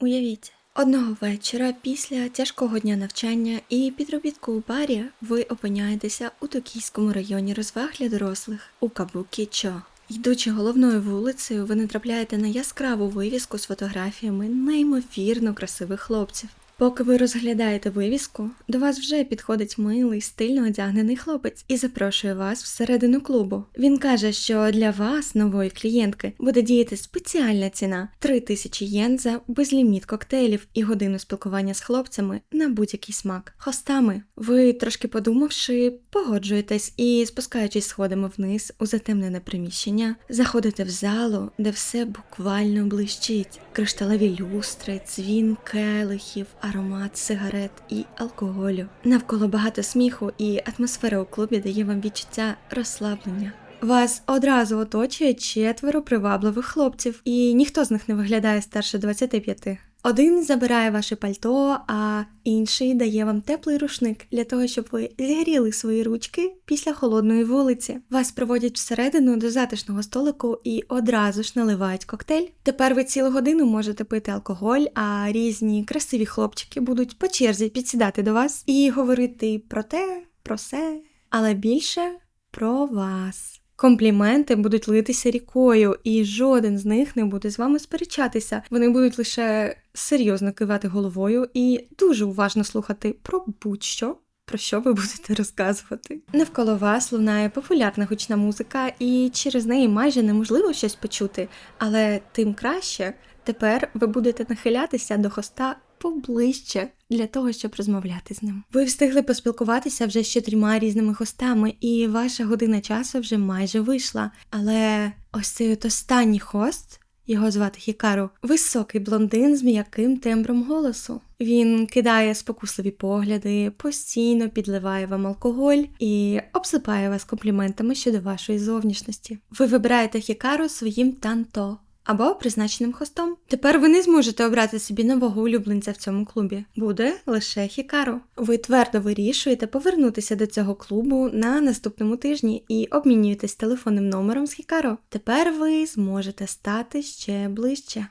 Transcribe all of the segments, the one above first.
Уявіть, одного вечора після тяжкого дня навчання і підробітку у барі ви опиняєтеся у токійському районі розваг для дорослих у Кабукі-чо. Йдучи головною вулицею, ви натрапляєте на яскраву вивіску з фотографіями неймовірно красивих хлопців. Поки ви розглядаєте вивіску, до вас вже підходить милий, стильно одягнений хлопець і запрошує вас всередину клубу. Він каже, що для вас, нової клієнтки, буде діяти спеціальна ціна 3000 єн за безліміт коктейлів і годину спілкування з хлопцями на будь-який смак. Хостами, ви трошки подумавши, погоджуєтесь і, спускаючись сходами вниз у затемнене приміщення, заходите в залу, де все буквально блищить. Кришталеві люстри, дзвін келихів, аромат сигарет і алкоголю. Навколо багато сміху, і атмосфера у клубі дає вам відчуття розслаблення. Вас одразу оточує четверо привабливих хлопців, і ніхто з них не виглядає старше 25. Один забирає ваше пальто, а інший дає вам теплий рушник для того, щоб ви зігріли свої ручки після холодної вулиці. Вас проводять всередину до затишного столику і одразу ж наливають коктейль. Тепер ви цілу годину можете пити алкоголь, а різні красиві хлопчики будуть по черзі підсідати до вас і говорити про те, про се, але більше про вас. Компліменти будуть литися рікою, і жоден з них не буде з вами сперечатися. Вони будуть лише серйозно кивати головою і дуже уважно слухати про будь-що. Про що ви будете розказувати? Навколо вас лунає популярна гучна музика, і через неї майже неможливо щось почути, але тим краще тепер ви будете нахилятися до хоста поближче для того, щоб розмовляти з ним. Ви встигли поспілкуватися вже з чотирма різними хостами, і ваша година часу вже майже вийшла. Але ось цей от останній хост. Його звати Хікару, високий блондин з м'яким тембром голосу. Він кидає спокусливі погляди, постійно підливає вам алкоголь і обсипає вас компліментами щодо вашої зовнішності. Ви вибираєте Хікару своїм танто або призначеним хостом. Тепер ви не зможете обрати собі нового улюбленця в цьому клубі. Буде лише Хікару. Ви твердо вирішуєте повернутися до цього клубу на наступному тижні і обмінюєтесь телефонним номером з Хікару. Тепер ви зможете стати ще ближче.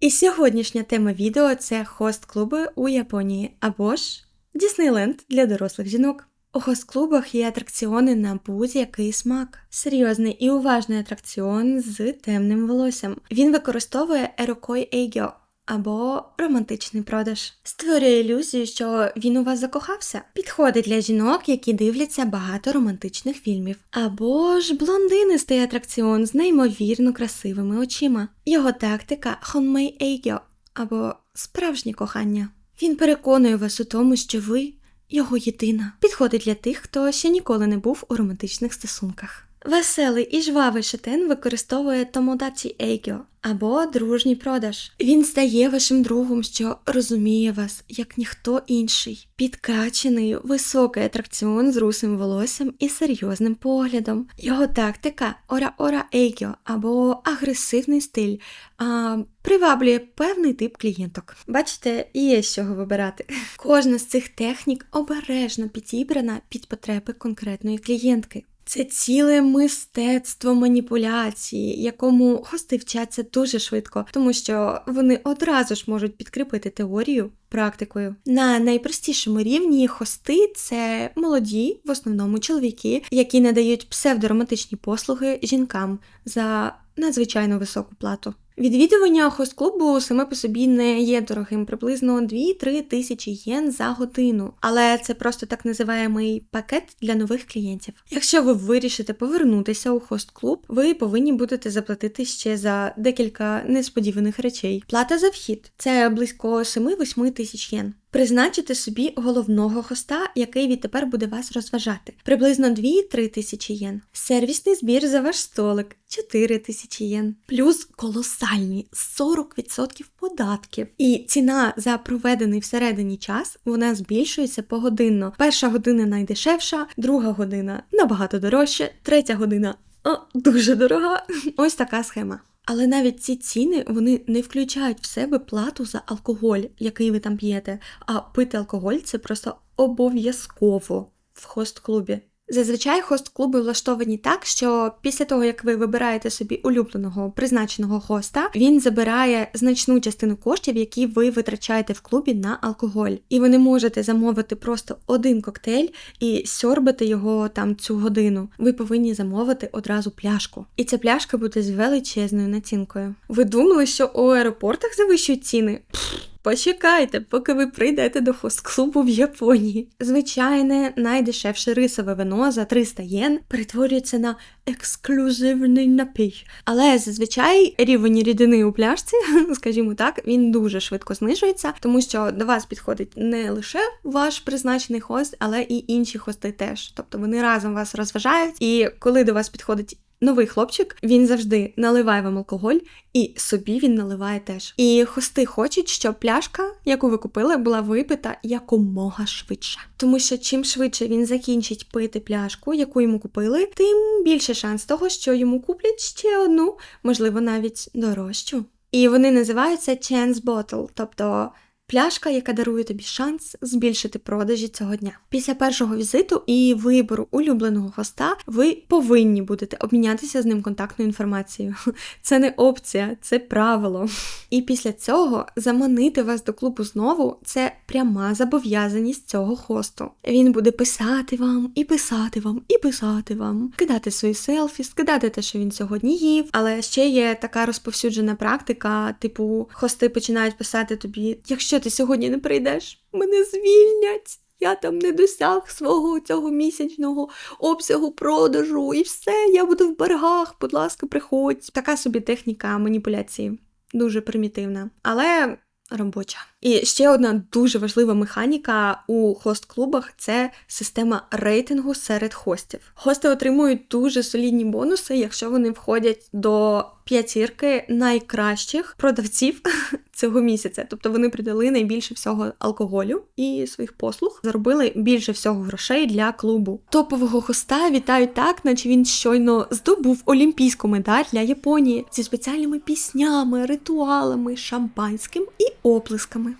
І сьогоднішня тема відео це хост-клуби у Японії або ж Діснейленд для дорослих жінок. У хост-клубах є атракціони на будь-який смак. Серйозний і уважний атракціон з темним волоссям. Він використовує ерокой ейгьо або романтичний продаж. Створює ілюзію, що він у вас закохався. Підходить для жінок, які дивляться багато романтичних фільмів. Або ж блондинистий атракціон з неймовірно красивими очима. Його тактика хонмей ейгьо або справжнє кохання. Він переконує вас у тому, що ви його єдина. Підходить для тих, хто ще ніколи не був у романтичних стосунках. Веселий і жвавий шатен використовує томодачі ейгьо або дружній продаж. Він стає вашим другом, що розуміє вас як ніхто інший. Підкачений, високий атракціон з русим волоссям і серйозним поглядом. Його тактика ора-ора ейгьо або агресивний стиль а, приваблює певний тип клієнток. Бачите, є з чого вибирати. Кожна з цих технік обережно підібрана під потреби конкретної клієнтки. Це ціле мистецтво маніпуляції, якому хости вчаться дуже швидко, тому що вони одразу ж можуть підкріпити теорію практикою. На найпростішому рівні хости це молоді, в основному чоловіки, які надають псевдоромантичні послуги жінкам за надзвичайно високу плату. Відвідування хост-клубу саме по собі не є дорогим, приблизно 2-3 тисячі єн за годину, але це просто так називаємий пакет для нових клієнтів. Якщо ви вирішите повернутися у хост-клуб, ви повинні будете заплатити ще за декілька несподіваних речей. Плата за вхід це близько 7-8 тисяч єн. Призначити собі головного хоста, який відтепер буде вас розважати. Приблизно 2-3 тисячі єн. Сервісний збір за ваш столик 4 тисячі єн. Плюс колосальні 40% податків. І ціна за проведений всередині час вона збільшується погодинно. Перша година найдешевша, друга година набагато дорожче, третя година о, дуже дорога. Ось така схема. Але навіть ці ціни вони не включають в себе плату за алкоголь, який ви там п'єте. А пити алкоголь це просто обов'язково в хост-клубі. Зазвичай хост-клуби влаштовані так, що після того, як ви вибираєте собі улюбленого призначеного хоста, він забирає значну частину коштів, які ви витрачаєте в клубі на алкоголь. І ви не можете замовити просто один коктейль і сьорбати його там цю годину. Ви повинні замовити одразу пляшку. І ця пляшка буде з величезною націнкою. Ви думали, що у аеропортах завищують ціни? Пф, Почекайте, поки ви прийдете до хост-клубу в Японії. Звичайне, найдешевше рисове вино за 300 єн перетворюється на ексклюзивний напій. Але зазвичай рівень рідини у пляшці, скажімо так, він дуже швидко знижується, тому що до вас підходить не лише ваш призначений хост, але і інші хости теж. Тобто вони разом вас розважають, і коли до вас підходить Новий хлопчик він завжди наливає вам алкоголь, і собі він наливає теж. І хости хочуть, щоб пляшка, яку ви купили, була випита якомога швидше. Тому що чим швидше він закінчить пити пляшку, яку йому купили, тим більше шанс того, що йому куплять ще одну, можливо, навіть дорожчу. І вони називаються chance bottle, тобто Пляшка, яка дарує тобі шанс збільшити продажі цього дня. Після першого візиту і вибору улюбленого хоста ви повинні будете обмінятися з ним контактною інформацією. Це не опція, це правило. І після цього заманити вас до клубу знову це пряма зобов'язаність цього хосту. Він буде писати вам, і писати вам, і писати вам, кидати свої селфі, скидати те, що він сьогодні їв. Але ще є така розповсюджена практика, типу, хости починають писати тобі, якщо якщо ти сьогодні не прийдеш, мене звільнять. Я там не досяг свого цього місячного обсягу продажу, і все, я буду в боргах, будь ласка, приходь. Така собі техніка маніпуляції, дуже примітивна. Але робоча. І ще одна дуже важлива механіка у хост-клубах це система рейтингу серед хостів. Хости отримують дуже солідні бонуси, якщо вони входять до п'ятірки найкращих продавців цього місяця. Тобто вони придали найбільше всього алкоголю і своїх послуг, заробили більше всього грошей для клубу. Топового хоста вітають так, наче він щойно здобув олімпійську медаль для Японії зі спеціальними піснями, ритуалами, шампанським і оплесками.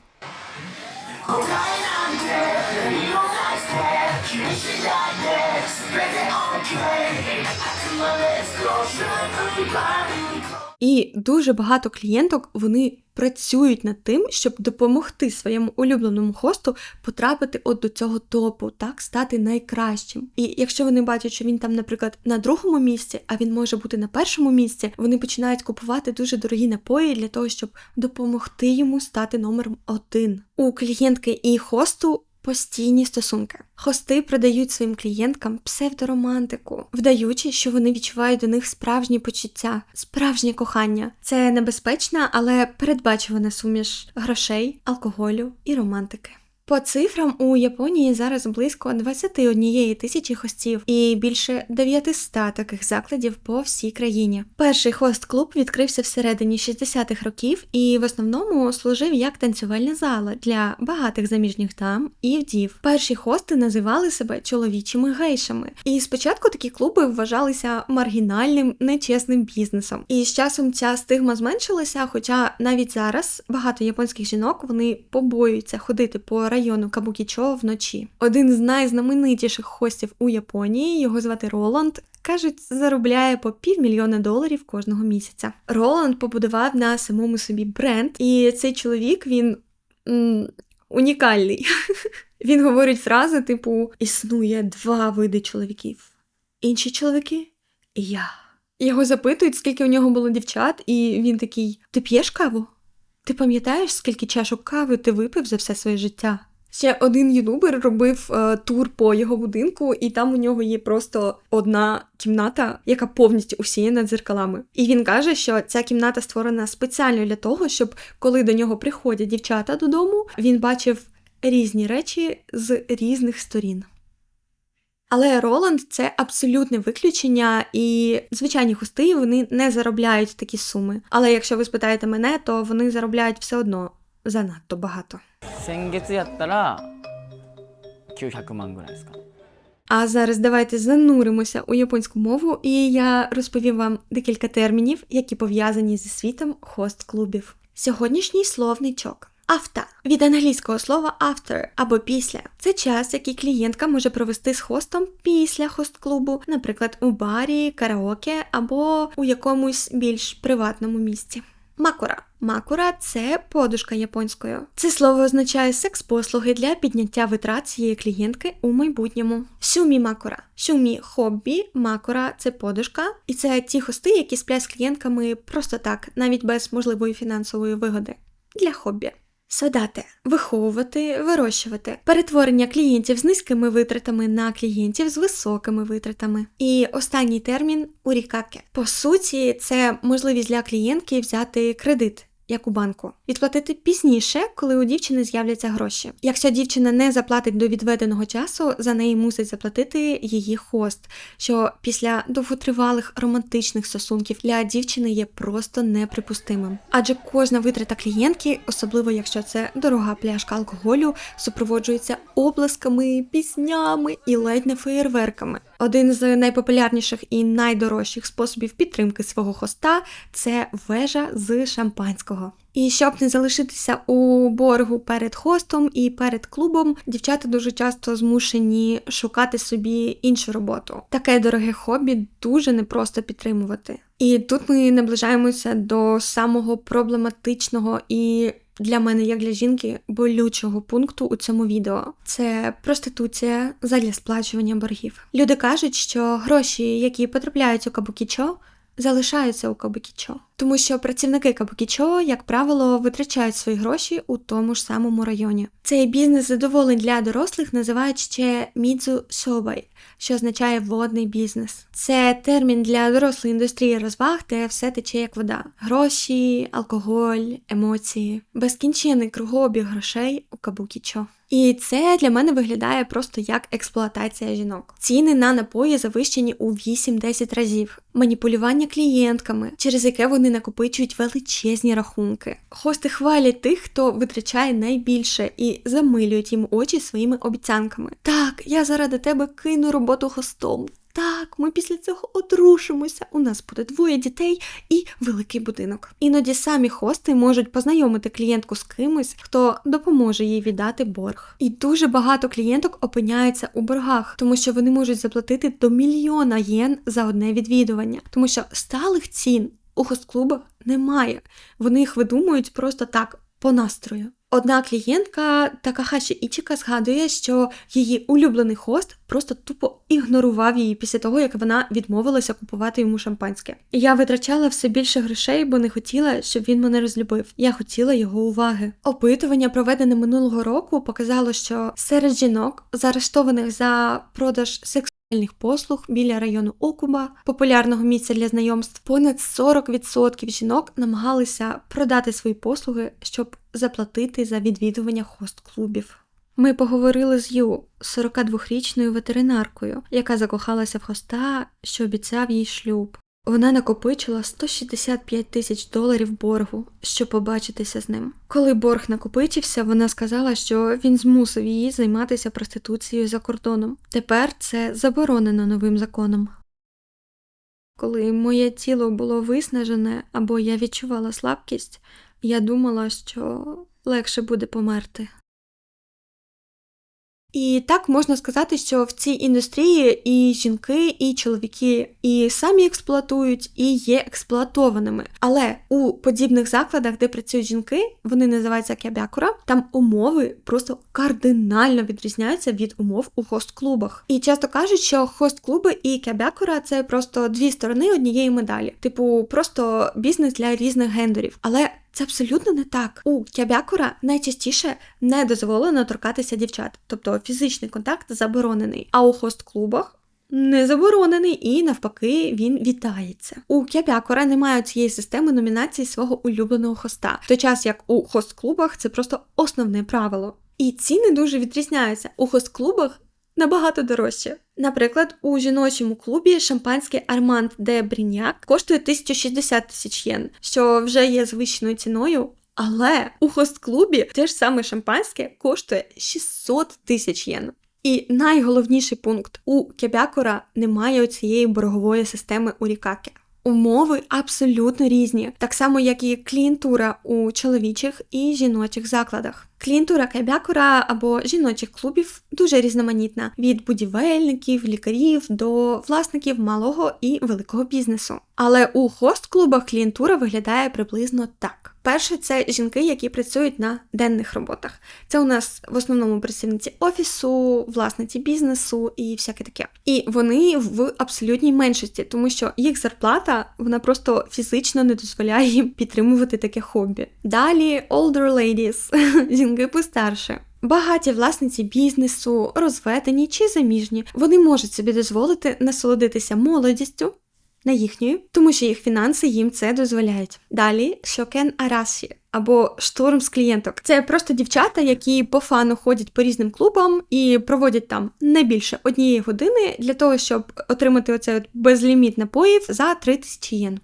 І дуже багато клієнток вони працюють над тим, щоб допомогти своєму улюбленому хосту потрапити от до цього топу, так стати найкращим. І якщо вони бачать, що він там, наприклад, на другому місці, а він може бути на першому місці, вони починають купувати дуже дорогі напої для того, щоб допомогти йому стати номером один. У клієнтки і хосту постійні стосунки. Хости продають своїм клієнткам псевдоромантику, вдаючи, що вони відчувають до них справжні почуття, справжнє кохання. Це небезпечна, але передбачувана суміш грошей, алкоголю і романтики. По цифрам у Японії зараз близько 21 тисячі хостів і більше 900 таких закладів по всій країні. Перший хост-клуб відкрився всередині 60-х років і в основному служив як танцювальна зала для багатих заміжніх дам і вдів. Перші хости називали себе чоловічими гейшами. І спочатку такі клуби вважалися маргінальним, нечесним бізнесом. І з часом ця стигма зменшилася, хоча навіть зараз багато японських жінок вони побоюються ходити по району Кабукічо вночі. Один з найзнаменитіших хостів у Японії, його звати Роланд. Кажуть, заробляє по півмільйона доларів кожного місяця. Роланд побудував на самому собі бренд, і цей чоловік він м, унікальний. Він говорить фрази, типу: існує два види чоловіків. Інші чоловіки і я. Його запитують, скільки у нього було дівчат, і він такий: Ти п'єш каву? Ти пам'ятаєш, скільки чашок кави ти випив за все своє життя? Ще один ютубер робив е, тур по його будинку, і там у нього є просто одна кімната, яка повністю усіяна дзеркалами. І він каже, що ця кімната створена спеціально для того, щоб коли до нього приходять дівчата додому, він бачив різні речі з різних сторін. Але Роланд це абсолютне виключення, і звичайні хости вони не заробляють такі суми. Але якщо ви спитаєте мене, то вони заробляють все одно занадто багато. 先月やったら900万ぐらいですか А зараз давайте зануримося у японську мову, і я розповім вам декілька термінів, які пов'язані зі світом хост-клубів. Сьогоднішній словничок. Афта від англійського слова after або після. Це час, який клієнтка може провести з хостом після хост-клубу, наприклад, у барі, караоке або у якомусь більш приватному місці. Макура. Макура це подушка японською. Це слово означає секс-послуги для підняття витрат цієї клієнтки у майбутньому. Сюмі макура. Сюмі хобі, макура це подушка, і це ті хости, які сплять з клієнтками просто так, навіть без можливої фінансової вигоди для хобі. Садати, виховувати, вирощувати, перетворення клієнтів з низькими витратами на клієнтів з високими витратами. І останній термін урікаке. По суті, це можливість для клієнтки взяти кредит. Як у банку, відплатити пізніше, коли у дівчини з'являться гроші. Якщо дівчина не заплатить до відведеного часу, за неї мусить заплатити її хост, що після довготривалих романтичних стосунків для дівчини є просто неприпустимим. Адже кожна витрата клієнтки, особливо якщо це дорога пляшка алкоголю, супроводжується оплесками, піснями і ледь не феєрверками. Один з найпопулярніших і найдорожчих способів підтримки свого хоста це вежа з шампанського. І щоб не залишитися у боргу перед хостом і перед клубом, дівчата дуже часто змушені шукати собі іншу роботу. Таке дороге хобі дуже непросто підтримувати. І тут ми наближаємося до самого проблематичного і для мене, як для жінки, болючого пункту у цьому відео це проституція задля сплачування боргів. Люди кажуть, що гроші, які потрапляють у кабукічо, залишаються у кабукічо. Тому що працівники кабукічо, як правило, витрачають свої гроші у тому ж самому районі. Цей бізнес задоволень для дорослих називають ще мідзу собай, що означає водний бізнес. Це термін для дорослої індустрії розваг, де все тече як вода: гроші, алкоголь, емоції, безкінчений кругообіг грошей у кабукічо. І це для мене виглядає просто як експлуатація жінок. Ціни на напої завищені у 8-10 разів, маніпулювання клієнтками, через яке вони накопичують величезні рахунки. Хости хвалять тих, хто витрачає найбільше, і замилюють їм очі своїми обіцянками. Так, я заради тебе кину роботу хостом. Так, ми після цього одружимося. У нас буде двоє дітей і великий будинок. Іноді самі хости можуть познайомити клієнтку з кимось, хто допоможе їй віддати борг. І дуже багато клієнток опиняються у боргах, тому що вони можуть заплатити до мільйона єн за одне відвідування, тому що сталих цін у хост-клубах немає. Вони їх видумують просто так по настрою. Одна клієнтка Такахаші Ічіка згадує, що її улюблений хост просто тупо ігнорував її після того, як вона відмовилася купувати йому шампанське. Я витрачала все більше грошей, бо не хотіла, щоб він мене розлюбив. Я хотіла його уваги. Опитування, проведене минулого року, показало, що серед жінок, заарештованих за продаж сексу. Послуг біля району Окуба, популярного місця для знайомств, понад 40% жінок намагалися продати свої послуги, щоб заплатити за відвідування хост-клубів. Ми поговорили з Ю, 42-річною ветеринаркою, яка закохалася в хоста, що обіцяв їй шлюб. Вона накопичила 165 тисяч доларів боргу, щоб побачитися з ним. Коли борг накопичився, вона сказала, що він змусив її займатися проституцією за кордоном. Тепер це заборонено новим законом. Коли моє тіло було виснажене або я відчувала слабкість, я думала, що легше буде померти. І так можна сказати, що в цій індустрії і жінки, і чоловіки і самі експлуатують, і є експлуатованими. Але у подібних закладах, де працюють жінки, вони називаються кябякура, там умови просто кардинально відрізняються від умов у хост-клубах. І часто кажуть, що хост-клуби і кябякура це просто дві сторони однієї медалі, типу просто бізнес для різних гендерів. Але це абсолютно не так. У кябякура найчастіше не дозволено торкатися дівчат, тобто фізичний контакт заборонений. А у хост-клубах не заборонений і навпаки він вітається. У кябякура немає цієї системи номінації свого улюбленого хоста, в той час як у хост-клубах це просто основне правило. І ціни дуже відрізняються. У хост-клубах набагато дорожче. Наприклад, у жіночому клубі шампанське Арманд де Бріняк коштує 1060 тисяч єн, що вже є звичною ціною. Але у хост-клубі те ж саме шампанське коштує 600 тисяч єн. І найголовніший пункт у кебякура немає цієї боргової системи урікаке. Умови абсолютно різні, так само як і клієнтура у чоловічих і жіночих закладах. Клієнтура кайбякура або жіночих клубів дуже різноманітна від будівельників, лікарів до власників малого і великого бізнесу. Але у хост-клубах клієнтура виглядає приблизно так. Перше, це жінки, які працюють на денних роботах. Це у нас в основному працівниці офісу, власниці бізнесу і всяке таке. І вони в абсолютній меншості, тому що їх зарплата вона просто фізично не дозволяє їм підтримувати таке хобі. Далі older ladies, жінки постарше. Багаті власниці бізнесу, розведені чи заміжні, вони можуть собі дозволити насолодитися молодістю, на їхньої, тому що їх фінанси їм це дозволяють. Далі шокен араші або штурм з клієнток. Це просто дівчата, які по фану ходять по різним клубам і проводять там не більше однієї години для того, щоб отримати оцей от безліміт напоїв за 3000 єн.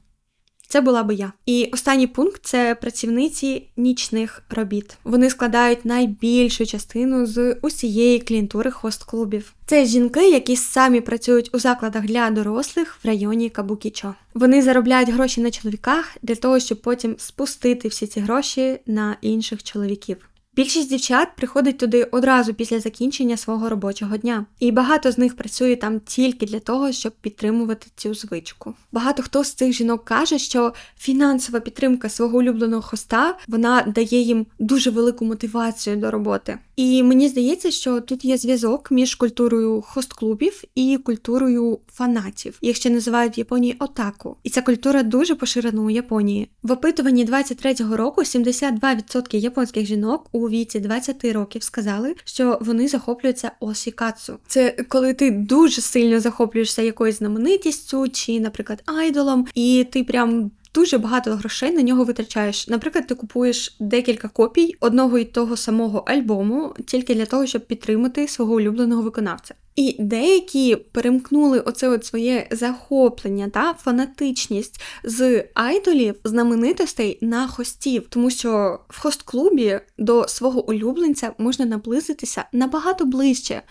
Це була би я. І останній пункт це працівниці нічних робіт. Вони складають найбільшу частину з усієї клієнтури хост-клубів. Це жінки, які самі працюють у закладах для дорослих в районі Кабукічо. Вони заробляють гроші на чоловіках для того, щоб потім спустити всі ці гроші на інших чоловіків. Більшість дівчат приходить туди одразу після закінчення свого робочого дня, і багато з них працює там тільки для того, щоб підтримувати цю звичку. Багато хто з цих жінок каже, що фінансова підтримка свого улюбленого хоста вона дає їм дуже велику мотивацію до роботи. І мені здається, що тут є зв'язок між культурою хост-клубів і культурою фанатів, їх ще називають в Японії отаку. І ця культура дуже поширена у Японії. В опитуванні 23-го року 72% японських жінок у віці 20 років сказали, що вони захоплюються осікацу. Це коли ти дуже сильно захоплюєшся якоюсь знаменитістю чи, наприклад, айдолом, і ти прям. Дуже багато грошей на нього витрачаєш. Наприклад, ти купуєш декілька копій одного і того самого альбому тільки для того, щоб підтримати свого улюбленого виконавця. І деякі перемкнули оце от своє захоплення та фанатичність з айдолів, знаменитостей на хостів, тому що в хост-клубі до свого улюбленця можна наблизитися набагато ближче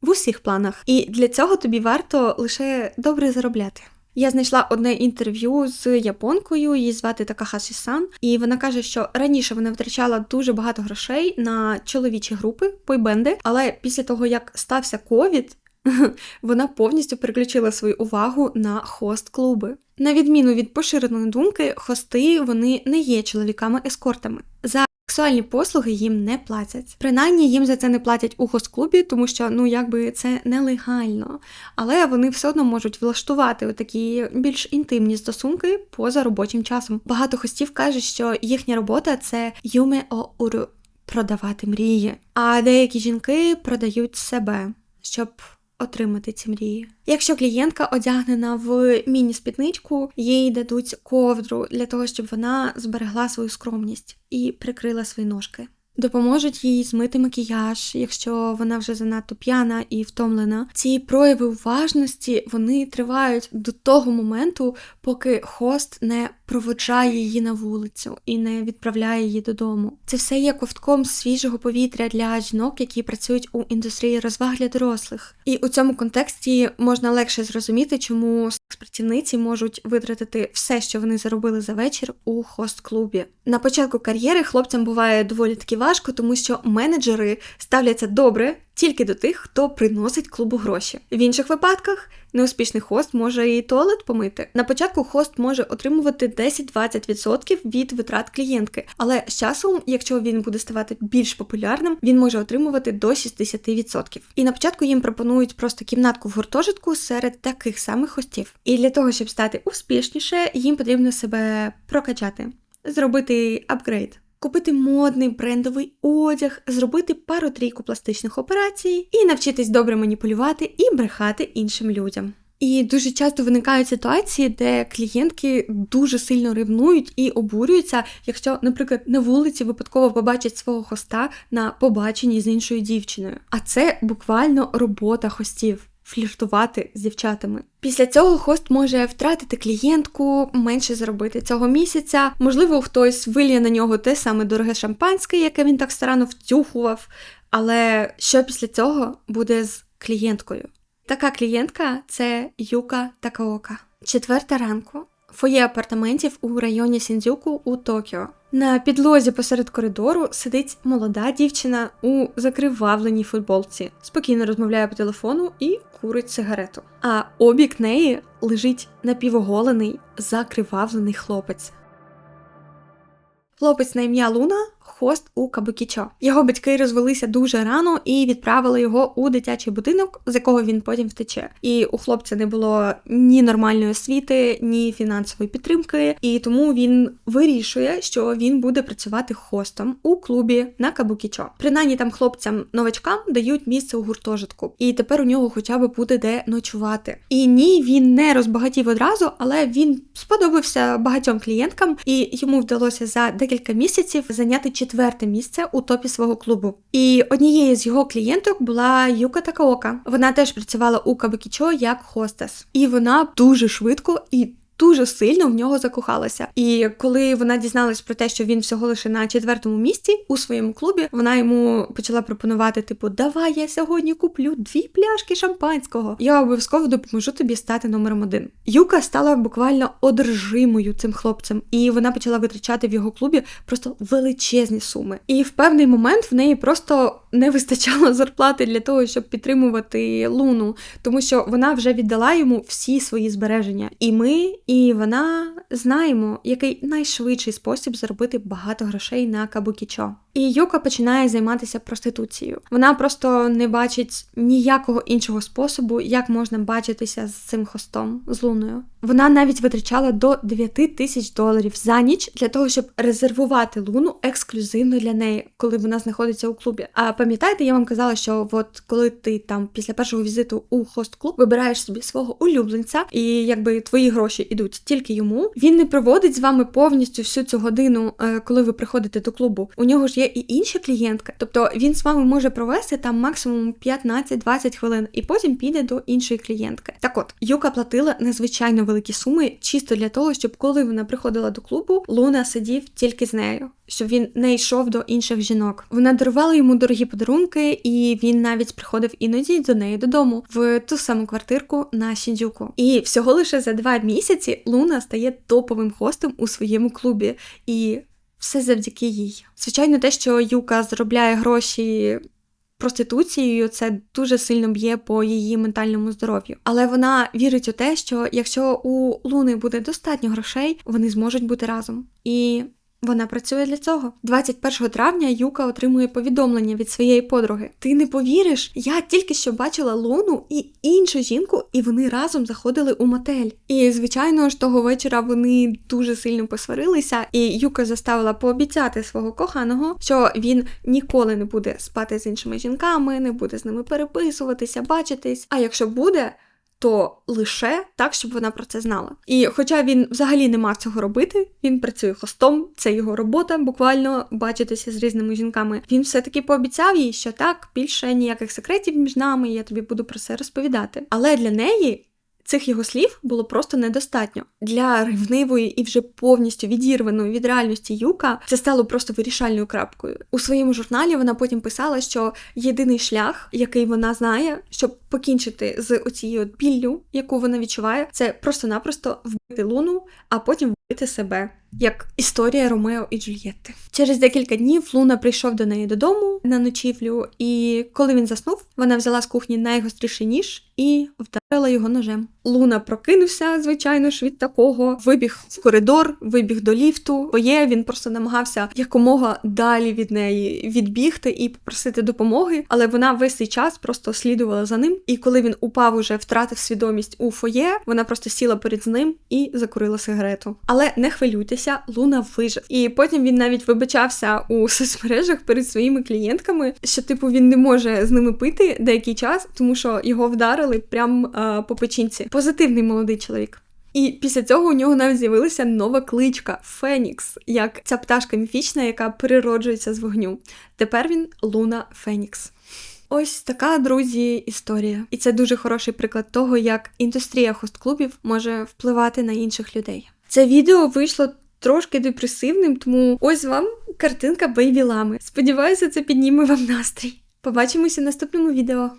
в усіх планах. І для цього тобі варто лише добре заробляти. Я знайшла одне інтерв'ю з японкою, її звати Такахаші Сан, і вона каже, що раніше вона витрачала дуже багато грошей на чоловічі групи, бойбенди, але після того, як стався ковід, вона повністю переключила свою увагу на хост-клуби. На відміну від поширеної думки, хости вони не є чоловіками-ескортами. За Сексуальні послуги їм не платять. Принаймні їм за це не платять у хост-клубі, тому що ну якби це нелегально. Але вони все одно можуть влаштувати такі більш інтимні стосунки поза робочим часом. Багато хостів кажуть, що їхня робота це юме о уру продавати мрії. А деякі жінки продають себе, щоб отримати ці мрії. Якщо клієнтка одягнена в міні-спідничку, їй дадуть ковдру для того, щоб вона зберегла свою скромність і прикрила свої ножки. Допоможуть їй змити макіяж, якщо вона вже занадто п'яна і втомлена. Ці прояви уважності вони тривають до того моменту, поки хост не проводжає її на вулицю і не відправляє її додому. Це все є ковтком свіжого повітря для жінок, які працюють у індустрії розваг для дорослих. І у цьому контексті можна легше зрозуміти, чому співпрацівниці можуть витратити все, що вони заробили за вечір у хост-клубі. На початку кар'єри хлопцям буває доволі таки важко, тому що менеджери ставляться добре тільки до тих, хто приносить клубу гроші. В інших випадках неуспішний хост може і туалет помити. На початку хост може отримувати 10-20% від витрат клієнтки, але з часом, якщо він буде ставати більш популярним, він може отримувати до 60%. І на початку їм пропонують просто кімнатку в гуртожитку серед таких самих хостів. І для того, щоб стати успішніше, їм потрібно себе прокачати, зробити апгрейд. Купити модний брендовий одяг, зробити пару-трійку пластичних операцій і навчитись добре маніпулювати і брехати іншим людям. І дуже часто виникають ситуації, де клієнтки дуже сильно ревнують і обурюються, якщо, наприклад, на вулиці випадково побачать свого хоста на побаченні з іншою дівчиною. А це буквально робота хостів. Фліртувати з дівчатами. Після цього хост може втратити клієнтку, менше заробити цього місяця. Можливо, хтось вилє на нього те саме дороге шампанське, яке він так старанно втюхував. Але що після цього буде з клієнткою? Така клієнтка це Юка Такаока. Четверта ранку. фоє апартаментів у районі Сіндзюку у Токіо. На підлозі посеред коридору сидить молода дівчина у закривавленій футболці, спокійно розмовляє по телефону і курить сигарету. А обік неї лежить напівоголений, закривавлений хлопець. Хлопець на ім'я Луна хост у Кабукічо. Його батьки розвелися дуже рано і відправили його у дитячий будинок, з якого він потім втече. І у хлопця не було ні нормальної освіти, ні фінансової підтримки, і тому він вирішує, що він буде працювати хостом у клубі на Кабукічо. Принаймні там хлопцям новачкам дають місце у гуртожитку, і тепер у нього хоча б буде де ночувати. І ні, він не розбагатів одразу, але він сподобався багатьом клієнткам, і йому вдалося за декілька місяців зайняти четверте місце у топі свого клубу. І однією з його клієнток була Юка Такаока. Вона теж працювала у Кабакічо як хостес, і вона дуже швидко і. Дуже сильно в нього закохалася. І коли вона дізналась про те, що він всього лише на четвертому місці у своєму клубі, вона йому почала пропонувати: типу, давай я сьогодні куплю дві пляшки шампанського. Я обов'язково допоможу тобі стати номером один. Юка стала буквально одержимою цим хлопцем, і вона почала витрачати в його клубі просто величезні суми. І в певний момент в неї просто не вистачало зарплати для того, щоб підтримувати Луну, тому що вона вже віддала йому всі свої збереження. І ми, і вона знаємо, який найшвидший спосіб заробити багато грошей на кабукічо. І Юка починає займатися проституцією. Вона просто не бачить ніякого іншого способу, як можна бачитися з цим хостом, з луною. Вона навіть витрачала до 9 тисяч доларів за ніч для того, щоб резервувати луну ексклюзивно для неї, коли вона знаходиться у клубі. А пам'ятаєте, я вам казала, що от коли ти там після першого візиту у хост-клуб вибираєш собі свого улюбленця, і якби твої гроші ідуть тільки йому, він не проводить з вами повністю всю цю годину, е, коли ви приходите до клубу. У нього ж є і інші клієнтки. Тобто він з вами може провести там максимум 15-20 хвилин, і потім піде до іншої клієнтки. Так от Юка платила незвичайно великі суми, чисто для того, щоб коли вона приходила до клубу, Луна сидів тільки з нею. Щоб він не йшов до інших жінок. Вона дарувала йому дорогі подарунки, і він навіть приходив іноді до неї додому в ту саму квартирку на Шіндзюку. І всього лише за два місяці Луна стає топовим хостом у своєму клубі. І все завдяки їй. Звичайно, те, що Юка заробляє гроші проституцією, це дуже сильно б'є по її ментальному здоров'ю. Але вона вірить у те, що якщо у Луни буде достатньо грошей, вони зможуть бути разом. І вона працює для цього. 21 травня Юка отримує повідомлення від своєї подруги. Ти не повіриш, я тільки що бачила Луну і іншу жінку, і вони разом заходили у мотель. І звичайно ж того вечора вони дуже сильно посварилися, і Юка заставила пообіцяти свого коханого, що він ніколи не буде спати з іншими жінками, не буде з ними переписуватися, бачитись. А якщо буде, то лише так, щоб вона про це знала. І хоча він взагалі не мав цього робити, він працює хостом, це його робота, буквально бачитися з різними жінками. Він все-таки пообіцяв їй, що так, більше ніяких секретів між нами, я тобі буду про це розповідати. Але для неї. Цих його слів було просто недостатньо для ревнивої і вже повністю відірваної від реальності Юка. Це стало просто вирішальною крапкою. У своєму журналі вона потім писала, що єдиний шлях, який вона знає, щоб покінчити з оцією біллю, яку вона відчуває, це просто-напросто вбити луну, а потім вбити себе. Як історія Ромео і Джульєтти. Через декілька днів Луна прийшов до неї додому на ночівлю, і коли він заснув, вона взяла з кухні найгостріший ніж і вдарила його ножем. Луна прокинувся, звичайно ж, від такого. Вибіг в коридор, вибіг до ліфту. Боє він просто намагався якомога далі від неї відбігти і попросити допомоги, але вона весь цей час просто слідувала за ним. І коли він упав, уже втратив свідомість у фоє, вона просто сіла перед ним і закурила сигарету. Але не хвилюйтеся, Луна вижив. І потім він навіть вибачався у соцмережах перед своїми клієнтками, що типу він не може з ними пити деякий час, тому що його вдарили прям а, по печінці. Позитивний молодий чоловік. І після цього у нього навіть з'явилася нова кличка Фенікс, як ця пташка міфічна, яка перероджується з вогню. Тепер він Луна Фенікс. Ось така, друзі, історія. І це дуже хороший приклад того, як індустрія хост-клубів може впливати на інших людей. Це відео вийшло трошки депресивним, тому ось вам картинка бейбі лами. Сподіваюся, це підніме вам настрій. Побачимося в наступному відео.